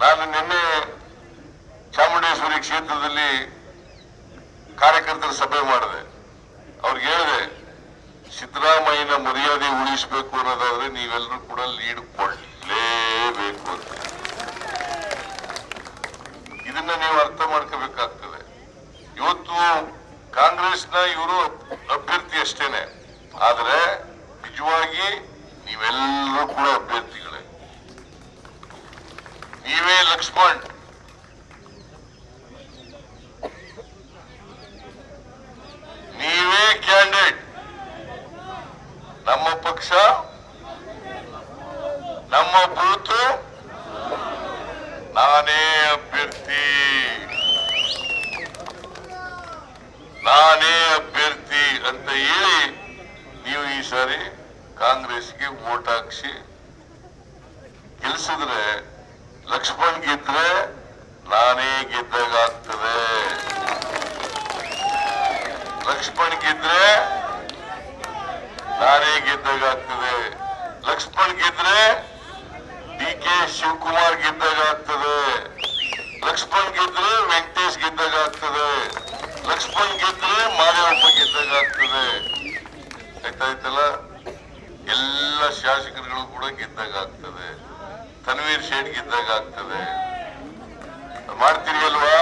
ನಾನು ನಿನ್ನೆ ಚಾಮುಂಡೇಶ್ವರಿ ಕ್ಷೇತ್ರದಲ್ಲಿ ಕಾರ್ಯಕರ್ತರ ಸಭೆ ಮಾಡಿದೆ. ಅವ್ರಿಗೆ ಹೇಳಿದೆ, ಸಿದ್ದರಾಮಯ್ಯನ ಮರ್ಯಾದೆ ಉಳಿಸಬೇಕು ಅನ್ನೋದಾದ್ರೆ ನೀವೆಲ್ಲರೂ ಕೂಡ ಲೀಡ್ ಕೊಡಲೇಬೇಕು ಅಂತ. ಇದನ್ನ ನೀವು ಅರ್ಥ ಮಾಡ್ಕೋಬೇಕಾಗ್ತದೆ. ಇವತ್ತು ಕಾಂಗ್ರೆಸ್ನ ಇವರು ಅಭ್ಯರ್ಥಿ ಅಷ್ಟೇನೆ. ಆದರೆ ನಿಜವಾಗಿ ನೀವೆಲ್ಲರೂ ಕೂಡ ನೀವೇ ಲಕ್ಷ್ಮಣ್ ನೀವೇ ಕ್ಯಾಂಡಿಡೇಟ್. ನಮ್ಮ ಪಕ್ಷ, ನಮ್ಮ ಬೂತು, ನಾನೇ ಅಭ್ಯರ್ಥಿ. ನಾನೇ ಅಭ್ಯರ್ಥಿ ಅಂತ ಹೇಳಿ ನೀವು ಈ ಸಾರಿ ಕಾಂಗ್ರೆಸ್ಗೆ ವೋಟ್ ಹಾಕ್ಸಿ ಗೆಲ್ಸಿದ್ರೆ ಲಕ್ಷ್ಮಣ್ ಗೆದ್ರೆ ನಾನೇ ಗೆದ್ದಾಗ್ತದೆ ಲಕ್ಷ್ಮಣ್ ಗೆದ್ರೆ ನಾನೇ ಗೆದ್ದಾಗ್ತದೆ ಲಕ್ಷ್ಮಣ್ ಗೆದ್ರೆ ಡಿ ಕೆ ಶಿವಕುಮಾರ್ ಗೆದ್ದಾಗ್ತದೆ ಲಕ್ಷ್ಮಣ್ ಗೆದ್ರೆ ವೆಂಕಟೇಶ್ ಗೆದ್ದಾಗ್ತದೆ ಲಕ್ಷ್ಮಣ್ ಗೆದ್ರೆ ಮಾದೇವಪ್ಪ ಗೆದ್ದಾಗ್ತದೆ ಆಯ್ತಾಯ್ತಲ್ಲ? ಎಲ್ಲ ಶಾಸಕರುಗಳು ಕೂಡ ಗೆದ್ದಾಗ್ತದೆ ತನ್ವೀರ್ ಶೇಡ್ಗಿದ್ದಾಗ ಆಗ್ತದೆ. ಮಾಡ್ತೀವಿ ಅಲ್ವಾ?